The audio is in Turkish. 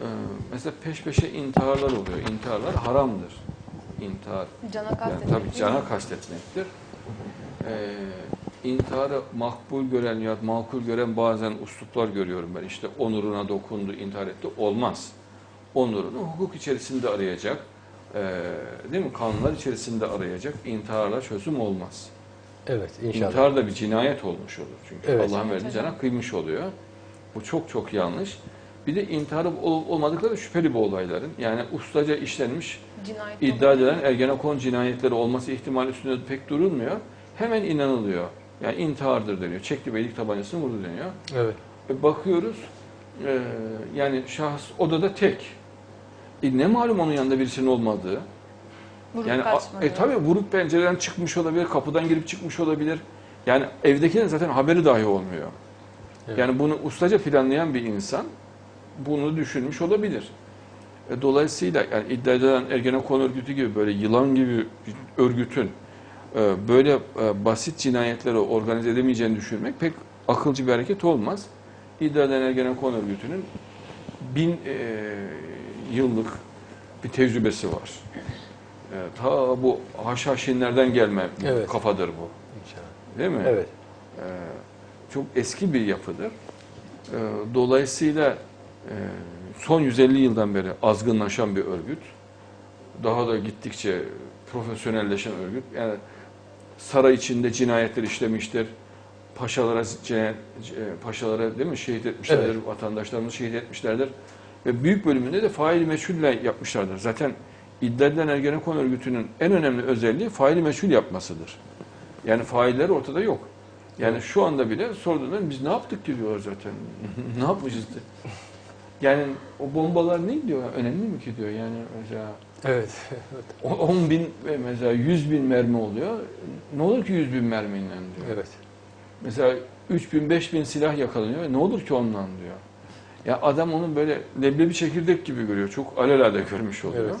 Ee, mesela peş peşe intiharlar oluyor. İntiharlar haramdır. İntihar Cana yani kastetmek tabii değil cana kastetmektir. Ee, intiharı makbul gören ya makul gören bazen usluplar görüyorum ben. İşte onuruna dokundu, intihar etti. Olmaz. Onurunu hukuk içerisinde arayacak. Ee, değil mi? Kanunlar içerisinde arayacak. İntiharla çözüm olmaz. Evet inşallah. İntihar da bir cinayet olmuş olur. Çünkü Evet. Allah'ın verdiği cana kıymış oluyor. Bu çok çok yanlış. Bir de intiharı olup olmadıkları şüpheli bu olayların. Yani ustaca işlenmiş Cinayet iddia edilen Ergenekon cinayetleri olması ihtimali üstünde pek durulmuyor. Hemen inanılıyor. Yani intihardır deniyor. Çekti beylik tabancasını vurdu deniyor. Evet. E, bakıyoruz e, yani şahıs odada tek. E, ne malum onun yanında birisinin olmadığı. Vurup Yani kaçmadı. e, tabii vurup pencereden çıkmış olabilir, kapıdan girip çıkmış olabilir. Yani evdekilerin zaten haberi dahi olmuyor. Evet. Yani bunu ustaca planlayan bir insan bunu düşünmüş olabilir. E, dolayısıyla yani iddia edilen Ergenekon örgütü gibi böyle yılan gibi bir örgütün e, böyle e, basit cinayetleri organize edemeyeceğini düşünmek pek akılcı bir hareket olmaz. İddia edilen Ergenekon örgütünün bin e, yıllık bir tecrübesi var. E, ta bu Haşhaşinlerden gelme Evet. kafadır bu. İnşallah. Değil mi? Evet. Ee, çok eski bir yapıdır. Ee, Dolayısıyla e, son 150 yıldan beri azgınlaşan bir örgüt. Daha da gittikçe profesyonelleşen örgüt. Yani saray içinde cinayetler işlemiştir. Paşalara e, paşalara değil mi şehit etmişlerdir. Evet. Vatandaşlarımızı şehit etmişlerdir. Ve büyük bölümünde de faili meçhulle yapmışlardır. Zaten iddia edilen Ergenekon örgütünün en önemli özelliği faili meçhul yapmasıdır. Yani failler ortada yok. Yani şu anda bile sorduğunda biz ne yaptık ki diyorlar zaten. ne yapmışız. Yani o bombalar ne diyor? Önemli mi ki diyor yani mesela Evet. o 10 bin ve mesela 100 bin mermi oluyor. Ne olur ki 100 bin mermiyle diyor. evet. Mesela 3 bin 5 bin silah yakalanıyor. Ne olur ki ondan diyor. Ya adam onu böyle leblebi çekirdek gibi görüyor. Çok alelade görmüş oluyor. Evet.